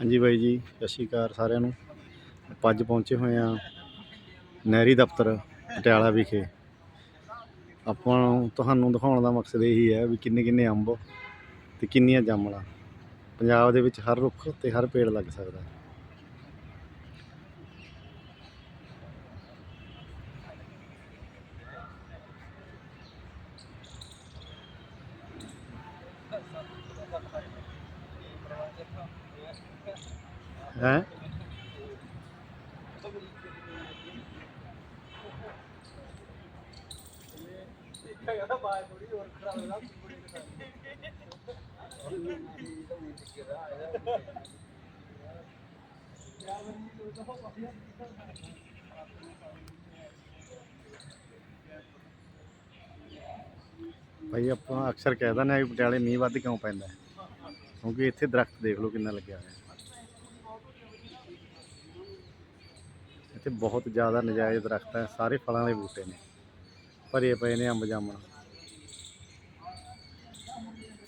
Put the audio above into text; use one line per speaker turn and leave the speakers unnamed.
ਹਾਂਜੀ ਬਾਈ ਜੀ, ਸਤਿ ਸ਼੍ਰੀ ਅਕਾਲ ਸਾਰਿਆਂ ਨੂੰ। ਆਪਾਂ ਅੱਜ ਪਹੁੰਚੇ ਹੋਏ ਆ ਨਹਿਰੀ ਦਫ਼ਤਰ, ਪਟਿਆਲਾ ਵਿਖੇ। ਆਪਾਂ ਨੂੰ, ਤੁਹਾਨੂੰ ਦਿਖਾਉਣ ਦਾ ਮਕਸਦ ਇਹੀ ਹੈ ਵੀ ਕਿੰਨੇ ਕਿੰਨੇ ਅੰਬ ਤੇ ਕਿੰਨੀਆਂ ਜਾਮਣਾਂ। ਪੰਜਾਬ ਦੇ ਵਿੱਚ ਹਰ ਰੁੱਖ ਤੇ ਹਰ ਪੇੜ ਲੱਗ ਸਕਦਾ। ਹੈ। ਹੈਂ ਭਾਈ ਆਪਾਂ ਅਕਸਰ ਕਹਿ ਦਿੰਦੇ ਆ ਕਿ ਪਟਿਆਲੇ ਮੀਂਹ ਵੱਧ ਕਿਉਂ ਪੈਂਦਾ ਕਿਉਂਕਿ ਇੱਥੇ ਦਰਖਤ ਦੇਖ ਲਓ ਕਿੰਨਾ ਲੱਗਿਆ ਹੋਇਆ ਇੱਥੇ ਬਹੁਤ ਜ਼ਿਆਦਾ ਨਜਾਇਜ਼ ਦਰਖਤ ਹੈ, ਸਾਰੇ ਫਲਾਂ ਵਾਲੇ ਬੂਟੇ ਨੇ। ਭਰੇ ਪਏ ਨੇ ਅੰਬ ਜਾਮਣ